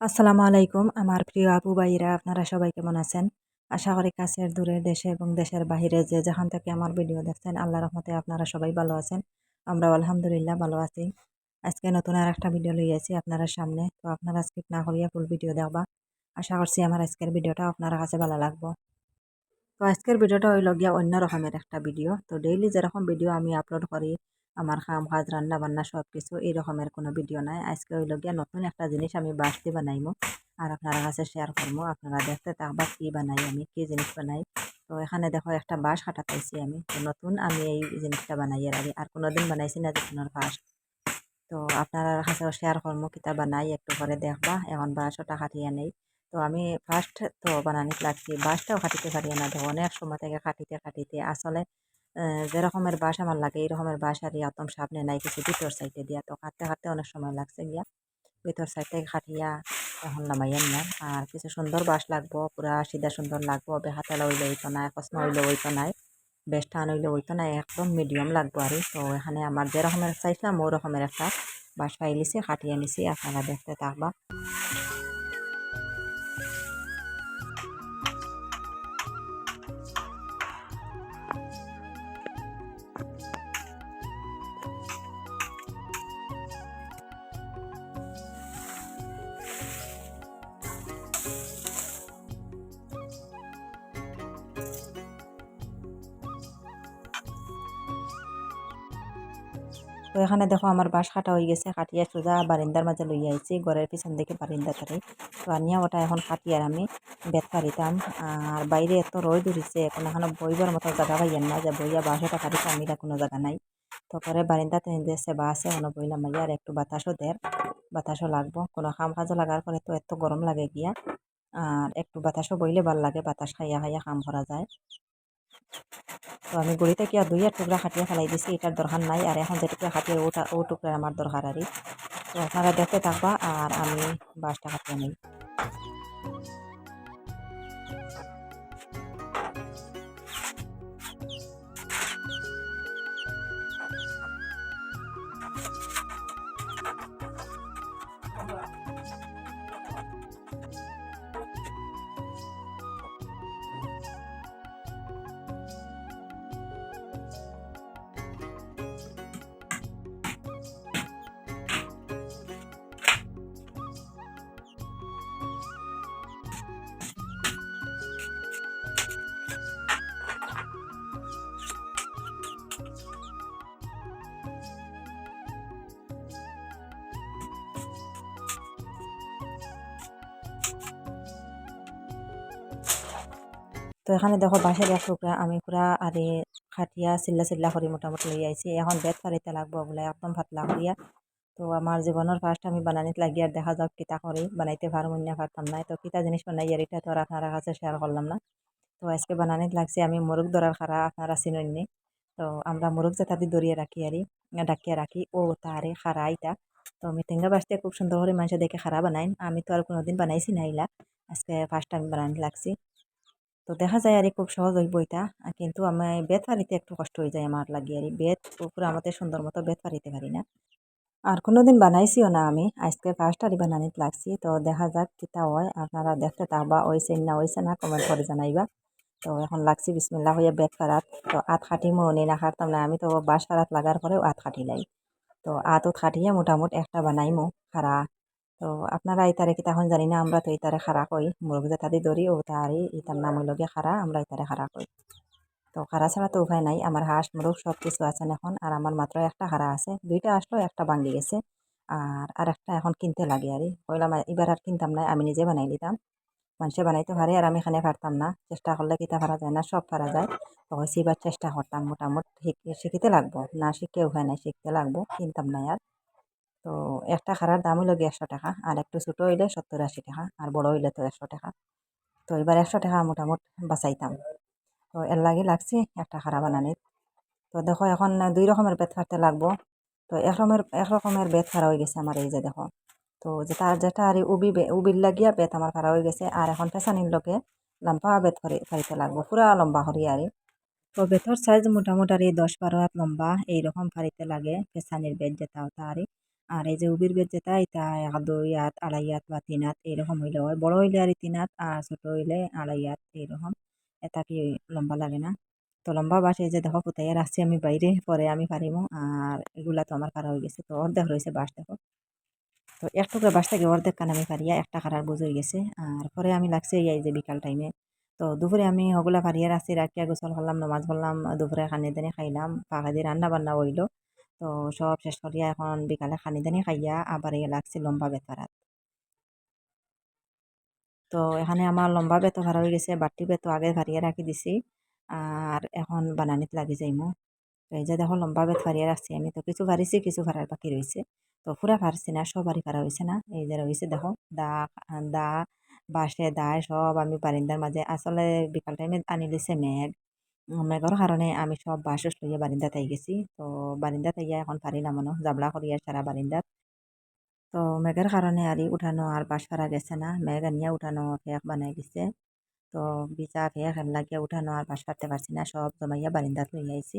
আসসালামু আলাইকুম, আমার প্রিয় আপু ভাইরা আপনারা সবাই কেমন আছেন? আশা করি কাছের দূরে দেশে এবং দেশের বাহিরে যে যেখান থেকে আমার ভিডিও দেখছেন, আল্লাহ রহমতে আপনারা সবাই ভালো আছেন। আমরা আলহামদুলিল্লাহ ভালো আছি। আজকে নতুন আর একটা ভিডিও লইয়াছি আপনারা সামনে। তো আপনারা স্কিপ না করিয়া ফুল ভিডিও দেখবা। আশা করছি আমার আজকের ভিডিওটা আপনার কাছে ভালো লাগবো। তো আজকের ভিডিওটা হইল গিয়া অন্য রকমের একটা ভিডিও। তো ডেইলি যেরকম ভিডিও আমি আপলোড করি আমার কাম কাজ রান্না বান্না সব কিছু এই রকমের কোনো ভিডিও নাই। আজকে হইল গিয়া নতুন একটা জিনিস আমি বাড়তি বানাইমো আর আপনার কাছে শেয়ার করব আপনারা দেখতে থাকবা কি বানাই, আমি কি জিনিস বানাই। তো এখানে দেখো একটা বাঁশ পাইছি আমি। তো নতুন আমি এই জিনিসটা বানাই এর আগে। আর কোনোদিন বানাইছি না জীবনের বাঁশ। তো আপনারা কাছে শেয়ার করব কিতা বানাই একটু করে দেখবা। এখন বাঁশটা কাটিয়ে নেই। তো আমি ফার্স্ট তো বানানি লাগছি। বাঁশটাও কাটিতে পারি না। দেখো অনেক সময় থেকে কাটিতে কাটিতে আসলে যে রকমের বাঁশ আমার লাগে এই রকমের বাঁশ আর ইয়াতম সামনে নাই, কিছু ভিতর সাইডে দিয়া। তো কাটতে কাটতে অনেক সময় লাগছে গিয়া। ভিতর সাইড থেকে খাটিয়া এখন নামাইয়া নিয়া আর কিছু সুন্দর বাঁশ লাগবো, পুরা সিধা সুন্দর লাগবো বেহাতেলা হইলে হইতো নাই কসমা হইলে হইতো নাই, বেশ টান হইলে হইতো না একদম মিডিয়াম লাগবো আর তো এখানে আমার যে রকমের চাইছিলাম ওই রকমের একটা বাঁশ পাইলিছি খাটিয়ে নিছি, আপনারা দেখতে থাকবা। তো এখানে দেখো আমার বাঁশ কাটা হয়ে গেছে, কাটিয়া সোজা বারিন্দার মাঝে লই আইছি, ঘরের পিছন দিকে বারিন্দা তারে তো আনিয়া ওটা এখন কাটিয়ার আমি বেত পারিতাম। আর বাইরে এত রোদ উঠেছে, এখন এখানে বইবার মতো জায়গা পাইয়েন না, যে বইয়া বাঁশটা পারিতাম এটা কোনো জায়গা নাই। তো পরে বারিন্দাতে যে সেবা আছে কোনো বইলাম আর একটু বাতাসও দের বাতাসও লাগবো। কোনো কাম কাজও লাগার পরে তো এত গরম লাগে গিয়া। আর একটু বাতাসও বইলে ভালো লাগে, বাতাস খাইয়া খাইয়া কাম করা যায়। তো আমি গুড়িতে কি দুই আর টুকরা খাটিয়ে ফেলাই দিছি, এটার দরকার নাই, আর এখন যেটুকু খাটিয়ে ওটা ও টুকরা আমার দরকার আর তো আপনারা দেখতে থাকবা, আর আমি বাসটা খাটিয়ে নিই। তো এখানে দেখো বাঁশের এক টুকরা, আমি পুরা আরে খাটিয়া চিল্লা চিল্লা করি মোটামুটি লই আইছি। এখন বেত ফারিতে লাগবো বলে একদম পাতলা করিয়া। তো আমার জীবনের ফার্স্ট আমি বানানিত লাগি আর দেখা যাক কিতা করি। বানাইতে পারব না পারতাম না। তো কিতা জিনিস বানাই আর এটা তো আর আপনারা কাছে শেয়ার করলাম না। তো আজকে বানানিত লাগছে আমি মুরগ ধরার খারা, আপনারা চিননি তো আমরা মুরগ যেটা দরিয়ে রাখি আর ডাকিয়া রাখি। ও তারে খারা আইতা তো মিটিঙ্গা বাসতে খুব সুন্দর করে মানুষ দেখে খারা বানাই আমি তো আর কোনোদিন বানাইছি না আজকে ফার্স্ট টাইম বানানি লাগছি। তো দেখা যায় আর খুব সহজ হইব এটা। কিন্তু আমি বেত ফারিতে একটু কষ্ট হয়ে যায় আমার লাগে আর বেত পুরো আমাদের সুন্দর মতো বেত ফারিতে পারি না। আর কোনোদিন বানাইছিও না আমি। আজকে ফার্স্ট আরি বানানিত লাগছি। তো দেখা যাক কিতা হয়। আপনারা দেখতে থাকবা ওইছে না ওইছে না কমেন্ট করে জানাইবা। তো এখন লাগছি বিসমিল্লা হইয়া বেত ফারাত। তো আত খাটিমো নি না খাটতাম না। আমি তো বাস ফারাত লাগার পরেও আত খাটি লাই তো আতত খাটিয়ে মোটামুটি একটা বানাইমো। খারা তো আপনারা ইতারে কি তখন জানি না, আমরা তো ইতারে খারা কই। মুরগ দিয়ে ধরি ও তারই ইতার নাম হইলগে খারা আমরা ইতারে খারা কই। তো খারা ছাড়া তো উপায় নাই, আমার হাঁস, মুরগ সব কিছু আছেন এখন, আর আমার মাত্র একটা খারা আছে। দুইটা আসলো, একটা ভাঙ্গি গেছে, আর আর একটা এখন কিনতে লাগে আর কইলাম, এবার আর কিনতাম না, আমি নিজে বানাই নিতাম। মানুষে বানাইতে পারে, আর আমি এখানে পারতাম না। চেষ্টা করলে কিতা পারা যায় না, সব পারা যায়। তো এবার চেষ্টা করতাম মোটামুটি শিখিতে লাগবো। না শিখে উপায় নাই, শিখতে লাগবো, কিনতাম না আর। তো একটা খারার দাম হইল একশো টাকা, আর একটু ছোটো হইলে সত্তর আশি টাকা, আর বড় হইলে তো একশো টাকা। তো এবার একশো টাকা মোটামুটি বাঁচাইতাম। তো এর লাগে লাগছে একটা খারা বানানিত। তো দেখো এখন দুই রকমের বেত খাটতে লাগবো। তো এক রকমের এক রকমের বেত খারা হয়ে গেছে আমার এই যে দেখো। তো যেটা যেটা আর উবি উবির লাগিয়া বেত আমার খারা হয়ে গেছে, আর এখন পেছানির লোকে লম্বা বেত ফারিতে লাগবো, পুরা লম্বা করি আর। তো বেতর সাইজ মোটামুটি দশ বারো হাত লম্বা, এইরকম ফারিতে লাগে পেছানির বেত যেটা ওটা আর। আর এই যে উবির বেদ যেটা এটা এক দুই হাত আড়াই বা তিন হাত এরকম হইলে। হয় বড় হইলে আর তিন আর ছোট হইলে আড়াই হাত এরকম। এটা কি লম্বা লাগে না? তো লম্বা বাস এই যে দেখো, কোথায় রাখছি আমি বাইরে, পরে আমি পারিমো। আর এগুলা তো আমার পারা হয়ে গেছে। তো অর্ধেক রয়েছে বাস, দেখো। তো এক টুকরা বাস থেকে অর্ধেক কান আমি পারিয়া, একটা খারার বোঝ হয়ে গেছে। আর পরে আমি লাগছে এই যে বিকাল টাইমে তো দুপুরে আমি ওগুলা পারিয়া রাখছি রাখিয়া গোসল করলাম, নমাজ পড়লাম, দুপুরে খানি দানি খাইলাম পাখা দিয়ে রান্না বান্না হইল। তো সব শেষ করিয়া এখন বিকালে খানি দানি খাইয়া আবার ইয়ে লাগছে লম্বা বেতারাত তো এখানে আমার লম্বা বেতো ভাড়া হয়ে গেছে, বাটি বেতো আগে ভারিয়ে রাখি দিছি, আর এখন বানানিত লাগি যাইমু। তো এই যে দেখো লম্বা বেত ভারিয়ে রাখছি আমি, তো কিছু ভারিছি কিছু ভাড়ার বাকি রয়েছে তো পুরা ভারছি না সব বাড়ি ভাড়া হয়েছে না, এই যে রয়েছে দেখো, দা দা, বাঁশে দায় সব আমি বারিন্দার মাঝে। আসলে বিকাল টাইমে আনি দিছে মেঘ। মেঘর কারণে আমি সব বাঁশ লইয়া বারিন্দাত আই গেছি। তো বারিন্দাত আইয়া এখন পারি না মনে, জাবলা করিয়া সারা বারিন্দাত। তো মেঘের কারণে আর উঠানো আর বাস ফারা গেছে না মেঘ আনিয়া উঠানো ফেক বানাই দিছে তো বিচা ফেক লাগিয়া উঠানো আর বাস ফারতে পারছি না, সব জমাইয়া বারিন্দাত লই আইছি।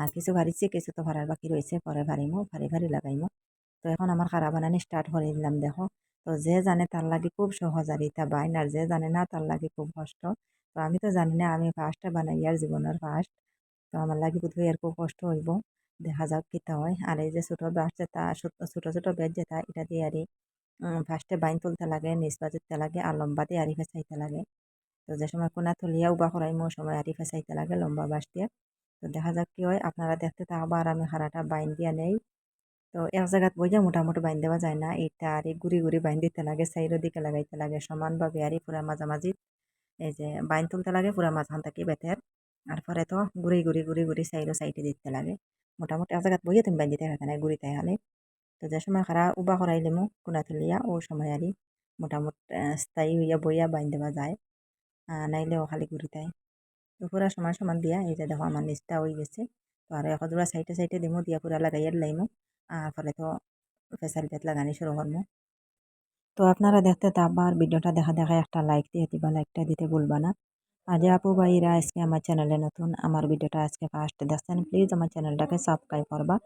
আর কিছু ভারিছি, কিছু তো ভাড়ার বাকি রয়েছে পরে ভারিমো, ভারি ভারি লাগাইমো। তো এখন আমার খারা বানানি স্টার্ট করে দিলাম দেখো। তো যে জানে তার লাগে খুব সহজ আর এটা বাইন, আর যে জানে না তার লাগে খুব কষ্ট। তো আমি তো জানি না, আমি ফার্স্টটা বানাই আর জীবনের ফার্স্ট তো আমার লাগে বোধহয় আর খুব কষ্ট হইব, দেখা যাক কিতা হয়। আর এই যে ছোটো বাস যেটা ছোটো ছোটো বেড যেটা এটা দিয়ে আরি ফার্স্টে বাইন তুলতে লাগে, নিচ বাজিতে লাগে, আর লম্বা দিয়ে আরি ফেসাইতে লাগে। তো যে সময় কোনা তুলিয়া উবা করাইমো সময় আরি ফেসাইতে লাগে লম্বা বাস দিয়ে। তো দেখা যাক কি হয়, আপনারা দেখতে থাকবা আর আমি হারাটা বাইন দিয়া নেই। তো এক জায়গাত বইয়া মোটামুটি বাইন দেওয়া যায় না এটা আর গুড়ি গুড়ি বাইন দিতে লাগে সাইডের দিকে লাগাইতে লাগে, সমানভাবে আর পুরা মাঝামাঝি। এই যে বাইন তুলতে লাগে, পুরা মাঝখান থাকি বেতের আর। পরে তো গুড়ি গুড়ি গুড়ি গুড়ি সাইডও সাইডে দিতে লাগে। মোটামুটি এক জায়গাত বইয়া তুমি বাইন দিতে না গুড়িতে হালে তো যে সময় খারা উবা করাইলে মো কোনা তুলিয়া, ও সময় আরই মোটামুটি স্থায়ী হইয়া বইয়া বাইন দেওয়া যায়। নাইলেও খালি গুড়িতায় তো পুরা সমান সমান দিয়া, এই যে দেখো আমার নিচটা হয়ে গেছে। তো আর এখন দুরা সাইডে সাইডে দিমো, দিয়া পুরা লাগাইয়া লাইমো। আর ফলে তো ফেসাল পেট লাগানি শুরু করব তো আপনারা দেখতে থাকবার ভিডিওটা দেখা দেখা একটা লাইক দিয়ে দিবা লাইকটা দিতে ভুলবা না। আর যে আপু ভাইরা আজকে আমার চ্যানেলে নতুন, আমার ভিডিওটা আজকে ফার্স্ট দেখছেন প্লিজ আমার চ্যানেলটাকে সাবস্ক্রাইব করবা।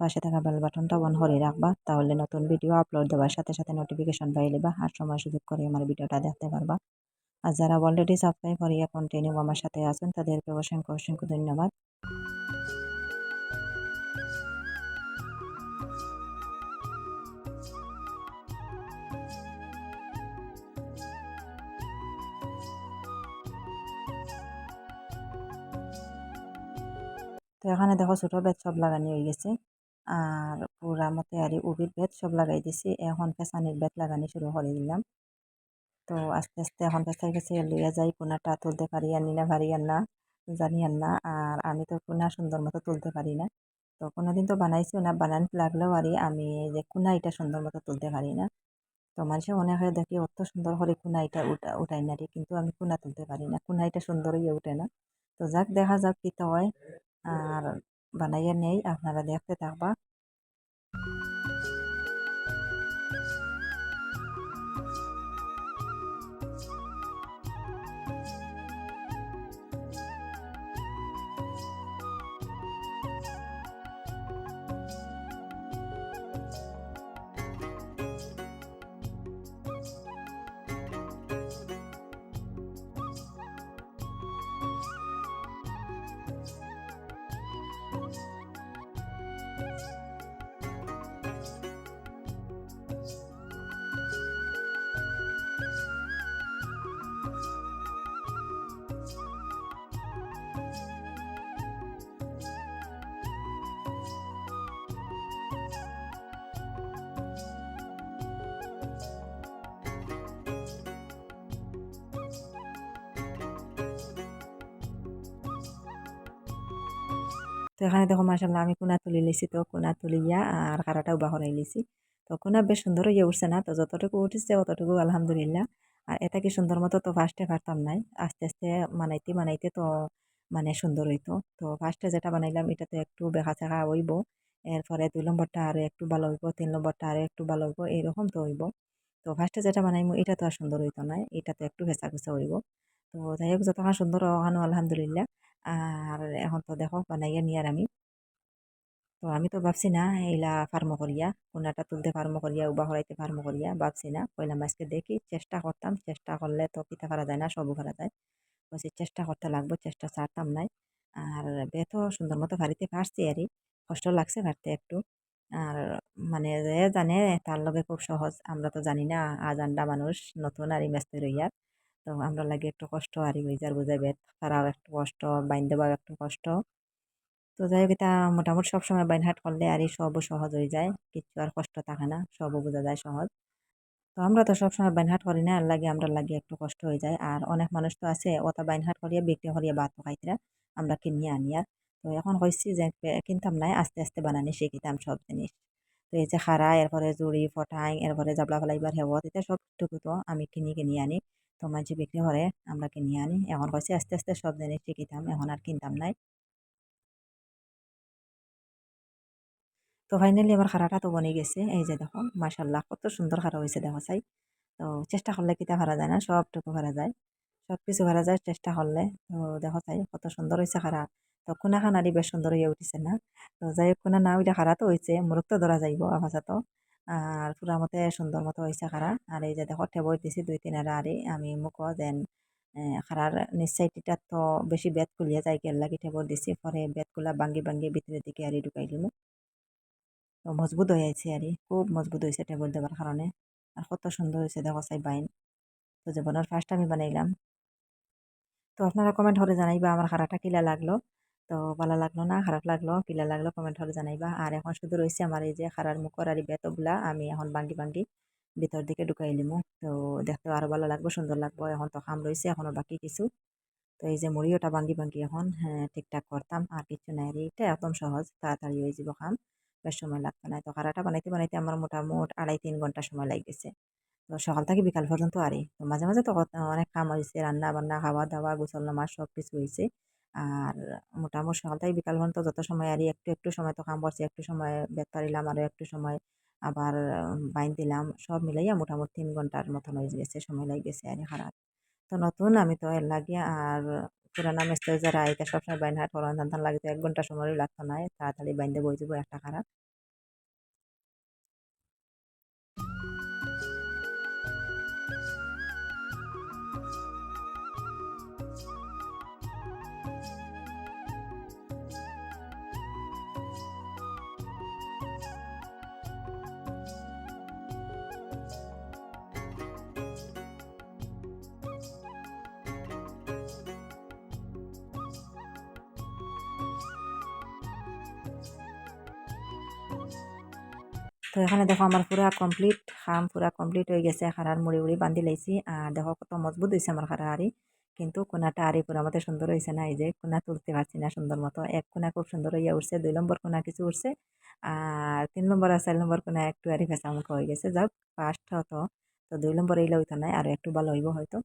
পাশে থাকা বেল বাটনটা অন করে রাখবা, তাহলে নতুন ভিডিও আপলোড দেওয়ার সাথে সাথে নোটিফিকেশন পাই লেবা আর সময় সুযোগ করে আমার ভিডিওটা দেখতে পারবা। আর যারা অলরেডি সাবস্ক্রাইব করিয়া কন্টিনিউ আমার সাথে আছেন, তাদেরকে অসংখ্য অসংখ্য ধন্যবাদ। তো এখানে দেখো ছোটো বেত সব লাগানি হয়ে গেছে। আর পুরা মতে আর উবির বেত সব লাগাই দিছি। এখন পেঁচানির বেত লাগানি শুরু করে দিলাম। তো আস্তে আস্তে এখন পেঁচাই গেছে লইয়া যাই, কোনাটা তুলতে পারি আনি না পারি আর না জানি আর না। আর আমি তো কোনা সুন্দর মতো তুলতে পারি না। তো কোনোদিন তো বানাইছিও না, বানান লাগলেও আর আমি যে কোনা এটা সুন্দর মতো তুলতে পারি না। তো মানুষে অনেকে দেখি অত সুন্দর করে কোনা এটা উঠা, উঠাই না কিন্তু আমি কোনা তুলতে পারি না। কোনা এটা সুন্দর হয়ে উঠে না। তো যাক, দেখা যাক কী হয়। আর বানাইয়া নেই আপনারা দেখতে থাকবা। তো এখানে দেখো মাসাল্লাহ আমি কোনা তুলি লিছি তো, কোনা তুলিয়া আর কারাটা বাহরাই লিছি তো কোনা বেশ সুন্দর হয়ে উঠছে না, তো যতটুকু উঠেছে অতটুকু আলহামদুলিল্লাহ। আর এটা কি সুন্দর মতো তো ফার্স্টে পারতাম নাই, আস্তে আস্তে মানাইতে মানাইতে তো মানে সুন্দর হইতো। তো ফার্স্টে যেটা বানাইলাম, এটা তো একটু বেখা চেখা হইব, এরপরে দুই নম্বরটা আরও একটু ভালো হইব, তিন নম্বরটা আরও একটু ভালো হইব এইরকম তো হইব। তো ফার্স্টে যেটা বানাইমু, এটা তো আর সুন্দর হইতো না, এটা তো একটু ভেসা ভেসা হইব। তো যাই হোক যতক্ষণ সুন্দর ওখানো আলহামদুলিল্লাহ। আর এখন তো দেখো বানাইয়া নিয়ার আমি। তো আমি তো ভাবছি না, এইলা ফার্ম করিয়া, কোনাটা তুলতে ফার্ম করিয়া, উবা হরাইতে ফার্ম করিয়া, ভাবছি না। কইলাম আজকে দেখি, চেষ্টা করতাম, চেষ্টা করলে তো পিঠা করা যায় না সবও করা যায়। বলছি চেষ্টা করতে লাগবো, চেষ্টা ছাড়তাম নাই। আর বেতও সুন্দর মতো ফাড়িতে পারছি আরই কষ্ট লাগছে ফাড়তে একটু। আর মানে যে জানে, তার লগে খুব সহজ, আমরা তো জানি না, আজান্ডা মানুষ, নতুন আর মেস্তে রইয়া তো আমরা লাগে একটু কষ্ট আর হয়ে যার বুঝে বেত। একটু কষ্ট বাইন দেওয়াও একটু কষ্ট। তো যাই হোক এটা মোটামুটি সবসময় বাইনহাট করলে আরই সবও সহজ হয়ে যায়। কিচ্ছু আর কষ্ট থাকে না সবও বোঝা যায় সহজ। তো আমরা তো সবসময় বাইনহাট করি না, আর লাগে আমরা লাগে একটু কষ্ট হয়ে যায়। আর অনেক মানুষ তো আছে, ওটা বাইনহাট করিয়া, বিক্রি করিয়া ভাত খাইতে আমরা কিনিয়ে আনি আর তো এখন হয়েছি যে কিনতাম নাই, আস্তে আস্তে বানানি, শিখিতাম সব জিনিস। তো এই যে খারা এরপরে জুড়ি ফটাই এরপরে জাবলা ফেলাইবার হেবত, এটা সবটুকু তো আমি কিনি কিনি আনি। তো মাঝে বিক্রি করে আমরা কিনি আনি? এখন হয়েছে আস্তে আস্তে সব জিনিস শিখিতাম, এখন আর কিনতাম নাই। তো ফাইনালি আমার খারাটা তো বনে গেছে। এই যে দেখো মাসাল্লাহ কত সুন্দর খারা হয়েছে দেখো চাই। তো চেষ্টা করলে কিতা করা যায় না, সবটুকু করা যায়। সব কিছু করা যায় চেষ্টা করলে। তো দেখো চাই, কত সুন্দর হয়েছে খারা তো কোনা খানারি বেশ সুন্দর হয়ে উঠিছে না। তো যাই হোক, কোনা না ওইটা খারা তো হয়েছে মুরুখ তো ধরা যাইব আভাসা আর পুরা মতে সুন্দর মতো হয়েছে খারা আর এই যে দেখো টেবর দিছি দুই তিন আরে, আমি মুখ দেন খারার নিশ্চয়টিটা তো বেশি বেত খুলিয়া যায় গেল লাগি টেবর দিছি, পরে বেতগুলা ভাঙ্গি ভাঙ্গি ভিতরের দিকে আরে ঢুকাই দিমু। তো মজবুত হয়ে আছে আর, খুব মজবুত হয়েছে টেবল দেওয়ার কারণে। আর কত সুন্দর হয়েছে দেখো চাই বাইন। তো জীবনের ফার্স্ট আমি বানাইলাম। তো আপনারা কমেন্ট করে জানাইবা আমার খারাটা কিলা লাগল। তো ভালো লাগল না, খারাপ লাগল কিলা লাগল কমেন্ট করে জানাইবা। আর এখন শুধু রয়েছে আমার এই যে খারার মুখর আর বেতগুলা, আমি এখন বাঙ্গি বাঙ্গি ভিতর দিকে ঢুকাই লিমু। তো দেখতে আরও ভালো লাগবো, সুন্দর লাগবো, এখন তো খাম রয়েছে এখনও বাকি কিছু। তো এই যে মুড়ি, ওটা বাঙ্গি বাঙ্গি এখন হ্যাঁ ঠিকঠাক করতাম, আর কিছু নাই এটা একদম সহজ, তাড়াতাড়ি হয়ে যাব খাম, বেশ সময় লাগতো না। তো খারাটা বানাইতে বানাইতে আমার মোটামুট আড়াই তিন ঘণ্টা সময় লাগেছে তো সকাল থেকে বিকাল পর্যন্ত আরে, তো মাঝে মাঝে তো অনেক কাম হয়েছে রান্না বান্না খাওয়া দাওয়া গোসল নামাজ সব কিছু হয়েছে আর মোটামুটি সকাল থেকে বিকাল পর্যন্ত যত সময় আরই একটু একটু সময় তো কাম করছি, একটু সময় বেত পারিলাম আরও একটু সময় আবার বাইন দিলাম, সব মিলাইয়া মোটামুটি তিন ঘণ্টার মতন হয়ে গেছে, সময় লাগে গেছে আর খারাপ। তো নতুন আমি তো এর লাগে আর পুরানা মিস্ত্রি যারা এটা সবসময় বাইন হাট করান ধান লাগে তো এক ঘণ্টা সময়ও লাগতো না, তাড়াতাড়ি বাইন্দে বই যাব একটা খারাপ। তো এখানে দেখো আমার পুরা কমপ্লিট খাম পুরা কমপ্লিট হয়ে গেছে খারার মুড়ি উড়ি বান্ধি লাইছি আর দেখো কত মজবুত হয়েছে আমার খারা আরি কিন্তু কোনাটা আরি পুরা মতো সুন্দর হয়েছে না, এই যে কোনা তুলতে পারছি না সুন্দর মতো। এক কোনা খুব সুন্দর হইয়া উঠছে, দুই নম্বর কোনা কিছু উঠছে। আর তিন নম্বর আর চার নম্বর কোনা একটু আরি ফেঁচা মুখ হয়ে গেছে। যাক ফার্স্ট হতো তো দুই নম্বর এইলে হইতো নাই আর একটু ভালো হইব হয়তো।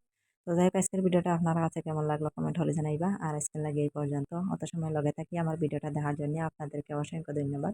তো যাই আজকের ভিডিওটা আপনার কাছে কেমন লাগল কমেন্ট হলে জানাইবা। আর আজকের লাগে এই পর্যন্ত অত সময় লগে থাকি আমার ভিডিওটা দেখার জন্য আপনাদেরকে অসংখ্য ধন্যবাদ।